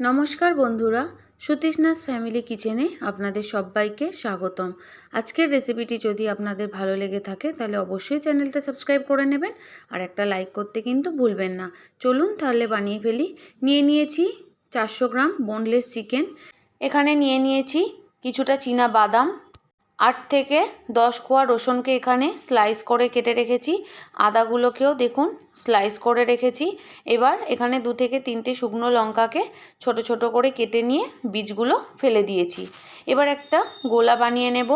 নমস্কার বন্ধুরা, সুতৃষ্ণাস ফ্যামিলি কিচেনে আপনাদের সবাইকে স্বাগতম। আজকের রেসিপিটি যদি আপনাদের ভালো লেগে থাকে, তাহলে অবশ্যই চ্যানেলটা সাবস্ক্রাইব করে নেবেন আর একটা লাইক করতে কিন্তু ভুলবেন না। চলুন তাহলে বানিয়ে ফেলি। নিয়ে নিয়েছি চারশো গ্রাম বোনলেস চিকেন এখানে নিয়ে নিয়েছি কিছুটা চীনা বাদাম আট থেকে দশ কোয়া রসুনকে এখানে স্লাইস করে কেটে রেখেছি। আদাগুলোকেও দেখুন স্লাইস করে রেখেছি। এবার এখানে দু থেকে তিনটে শুকনো লঙ্কাকে ছোট ছোট করে কেটে নিয়ে বীজগুলো ফেলে দিয়েছি। এবার একটা গোলা বানিয়ে নেব।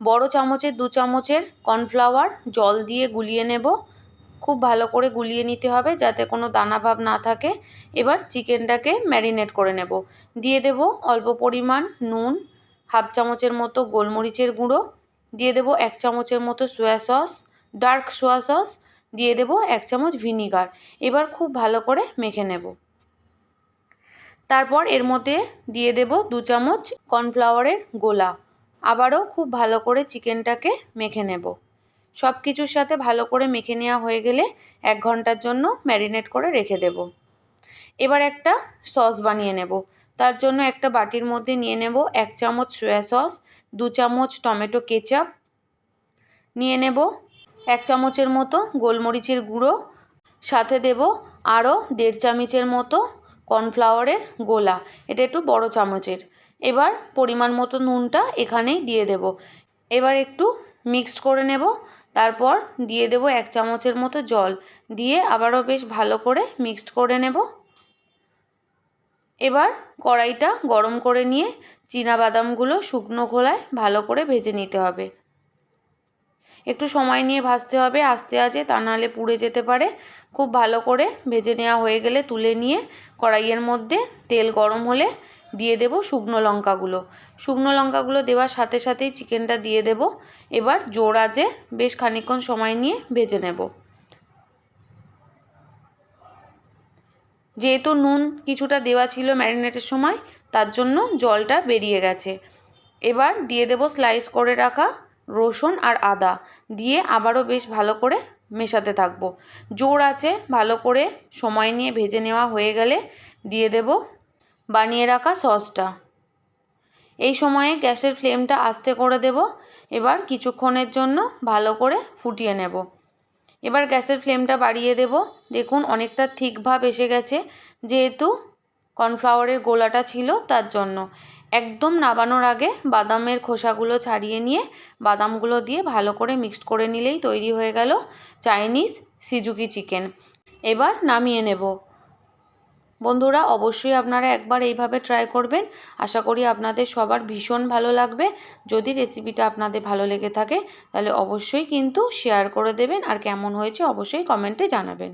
বড় চামচের দু চামচের কর্নফ্লাওয়ার জল দিয়ে গুলিয়ে নেব। খুব ভালো করে গুলিয়ে নিতে হবে যাতে কোনো দানা ভাব না থাকে। এবার চিকেনটাকে ম্যারিনেট করে নেব। দিয়ে দেব অল্প পরিমাণ নুন হাফ চামচের মতো গোলমরিচের গুঁড়ো, দিয়ে দেবো এক চামচের মতো soya sauce dark soya sauce দিয়ে দেবো এক চামচ ভিনিগার এবার খুব ভালো করে মেখে নেব। তারপর এর মধ্যে দিয়ে দেব দু চামচ কর্নফ্লাওয়ারের গোলা। আবারও খুব ভালো করে চিকেনটাকে মেখে নেব। সব কিছুর সাথে ভালো করে মেখে নেওয়া হয়ে গেলে এক ঘণ্টার জন্য ম্যারিনেট করে রেখে দেব। এবার একটা সস বানিয়ে নেব। তার জন্য একটা বাটির মধ্যে নিয়ে নেব এক চামচ সয়া সস দু চামচ টমেটো কেচাপ নিয়ে নেব এক চামচের মতো গোলমরিচের গুঁড়ো, সাথে দেব আরও দেড় চামচের মতো কর্নফ্লাওয়ারের গোলা, এটা একটু বড় চামচের। এবার পরিমাণ মতো নুনটা এখানেই দিয়ে দেব। এবার একটু মিক্সড করে নেব, তারপর দিয়ে দেব এক চামচের মতো জল, দিয়ে আবারও বেশ ভালো করে মিক্সড করে নেব। এবার কড়াইটা গরম করে নিয়ে বাদামগুলো শুকনো খোলায় ভালো করে ভেজে নিতে হবে। একটু সময় নিয়ে ভাজতে হবে, আস্তে আজে তা নাহলে পুড়ে যেতে পারে। খুব ভালো করে ভেজে নেওয়া হয়ে গেলে তুলে নিয়ে কড়াইয়ের মধ্যে তেল গরম হলে দিয়ে দেব শুকনো লঙ্কাগুলো। শুকনো লঙ্কাগুলো দেওয়ার সাথে সাথেই চিকেনটা দিয়ে দেব। এবার জোর আজে বেশ খানিক্ষণ সময় নিয়ে ভেজে নেব। যেহেতু নুন কিছুটা দেওয়া ছিল ম্যারিনেটের সময়, তার জন্য জলটা বেরিয়ে গেছে। এবার দিয়ে দেব স্লাইস করে রাখা রসুন আর আদা, দিয়ে আবারও বেশ ভালো করে মেশাতে থাকব। জোর আছে ভালো করে সময় নিয়ে ভেজে নেওয়া হয়ে গেলে দিয়ে দেব বানিয়ে রাখা সসটা। এই সময়ে গ্যাসের ফ্লেমটা আস্তে করে দেব, এবার কিছুক্ষণের জন্য ভালো করে ফুটিয়ে নেব। এবার গ্যাসের ফ্লেমটা বাড়িয়ে দেব। দেখুন, অনেকটা থিক ভাব এসে গেছে, যেহেতু কর্নফ্লাওয়ারের গোলাটা ছিল তার জন্য। একদম নাবানোর আগে বাদামের খোসাগুলো ছাড়িয়ে নিয়ে বাদামগুলো দিয়ে ভালো করে মিক্সড করে নিলেই তৈরি হয়ে গেল চাইনিজ সিজুকি চিকেন এবার নামিয়ে নেব। বন্ধুরা, অবশ্যই আপনারা একবার এইভাবে ট্রাই করবেন। আশা করি আপনাদের সবার ভীষণ ভালো লাগবে। যদি রেসিপিটা আপনাদের ভালো লেগে থাকে, তাহলে অবশ্যই কিন্তু শেয়ার করে দেবেন। আর কেমন হয়েছে, অবশ্যই কমেন্টে জানাবেন।